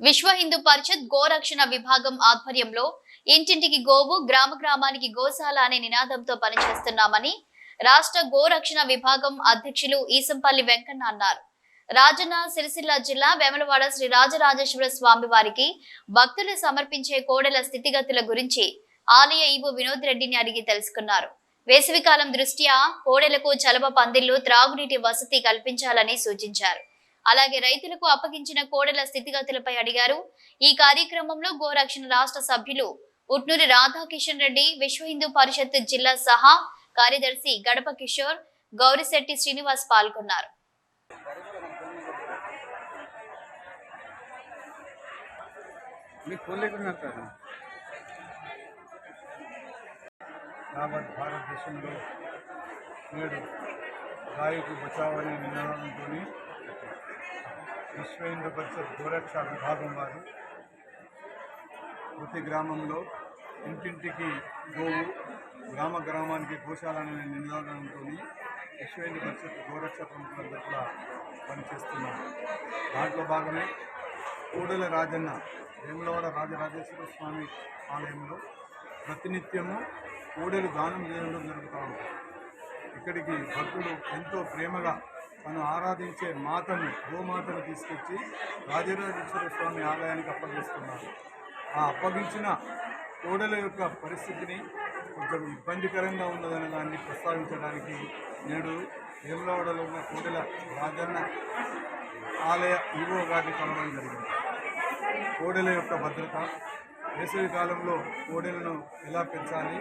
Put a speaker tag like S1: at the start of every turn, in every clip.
S1: విశ్వ హిందూ పరిషత్ గోరక్షణ విభాగం ఆధ్వర్యంలో ఇంటింటికి గోవు గ్రామ గ్రామానికి గోశాల అనే నినాదంతో పనిచేస్తున్నామని రాష్ట్ర గోరక్షణ విభాగం అధ్యక్షులు ఈసంపల్లి వెంకన్న అన్నారు. రాజన్న సిరిసిల్ల జిల్లా వెమలవాడ శ్రీ రాజరాజేశ్వర స్వామి వారికి భక్తులు సమర్పించే కోడెల స్థితిగతుల గురించి ఆలయ ఈవో వినోద్ రెడ్డిని అడిగి తెలుసుకున్నారు. వేసవికాలం దృష్ట్యా కోడెలకు చలవ పందిళ్ళు త్రాగునీటి వసతి కల్పించాలని సూచించారు. అలాగే రైతులకు అప్పగించిన కోడెల స్థితిగతులపై అడిగారు. ఈ కార్యక్రమంలో గోరక్షణ రాష్ట్ర సభ్యులు ఉట్నూరి రాధాకిషన్ రెడ్డి విశ్వ హిందూ పరిషత్ జిల్లా సహా కార్యదర్శి గడప కిషోర్ గౌరిశెట్టి శ్రీనివాస్ పాల్గొన్నారు.
S2: యావత్ భారతదేశంలో నేడు గాయకు బచావనే నినాదంతో విశ్వ హిందూ పరిషత్ గోరక్ష విభాగం వారు ప్రతి గ్రామంలో ఇంటింటికి గోవు గ్రామ గ్రామానికి గోశాలనే నినాదంతో విశ్వ హిందూ పరిషత్ గోరక్ష ప్రముఖులందరూ కూడా పనిచేస్తున్నారు. దాంట్లో భాగమే కూడల రాజన్న వేములవాడ రాజరాజేశ్వర స్వామి ఆలయంలో ప్రతినిత్యము కూడలు దానం చేయడం జరుగుతూ ఉంటుంది ఇక్కడికి భక్తులు ఎంతో ప్రేమగా తను ఆరాధించే మాతను గోమాతను తీసుకొచ్చి రాజరాజేశ్వర స్వామి ఆలయానికి అప్పగిస్తున్నారు ఆ అప్పగించిన కోడల యొక్క పరిస్థితిని కొంచెం ఇబ్బందికరంగా ఉన్నదనే దాన్ని ప్రస్తావించడానికి నేడు వేములవాడలో ఉన్న కోడెల రాజన్న ఆలయ ఈవో గారిని కలవడం జరిగింది. కోడెల యొక్క భద్రత వేసవి కాలంలో కోడెలను ఎలా పెంచాలి?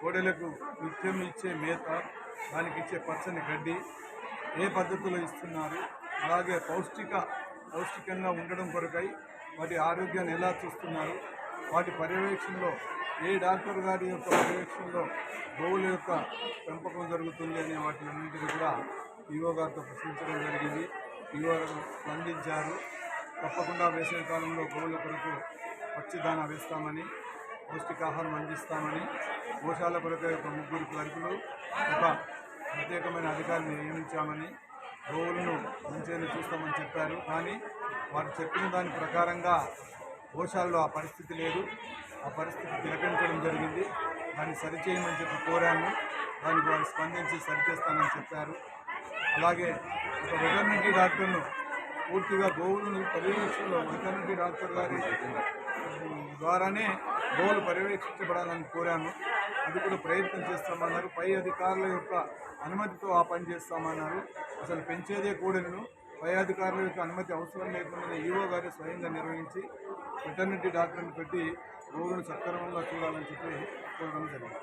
S2: కోడెలకు నిత్యం ఇచ్చే మేత దానికి ఇచ్చే పచ్చని గడ్డి ఏ పద్ధతిలో ఇస్తున్నారు? అలాగే పౌష్టిక పౌష్టికంగా ఉండడం కొరకై వాటి ఆరోగ్యాన్ని ఎలా చూస్తున్నారు? వాటి పర్యవేక్షణలో ఏ డాక్టర్ గారి యొక్క పర్యవేక్షణలో గోవుల యొక్క పెంపకం జరుగుతుంది అనే వాటిలన్నింటినీ కూడా ఈవో గారితో ప్రశ్నించడం జరిగింది. ఈవో స్పందించారు. తప్పకుండా వేసవి కాలంలో గోవుల కొరకు పచ్చిదాన వేస్తామని పౌష్టికాహారం అందిస్తామని గోశాల కొరకు ఒక ముగ్గురు క్లర్కులు ఒక ప్రత్యేకమైన అధికారిని నియమించామని గోవులను మంచిగా చూస్తామని చెప్పారు. కానీ వారు చెప్పిన దాని ప్రకారంగా గోశాలలో ఆ పరిస్థితి లేదు. ఆ పరిస్థితి తిలకించడం జరిగింది. దాన్ని సరిచేయమని చెప్పి కోరాము. దానికి వారు స్పందించి సరిచేస్తానని చెప్పారు. అలాగే ఒక వెటర్నరీ డాక్టర్ను పూర్తిగా గోవులను పర్యవేక్షణలో వెటర్నరీ డాక్టర్ గారి ద్వారానే గోవులు పర్యవేక్షించబడాలని కోరాను అది కూడా ప్రయత్నం చేస్తామన్నారు. పై అధికారుల యొక్క అనుమతితో ఆ పని చేస్తామన్నారు. అసలు పెంచేదే కూడలను పై అధికారుల యొక్క అనుమతి అవసరం లేకుండా ఈవో గారు స్వయంగా నిర్వహించి వెటర్నరీ డాక్టర్ని పెట్టి గోవులను సక్రమంగా చూడాలని చెప్పి కోరడం జరిగింది.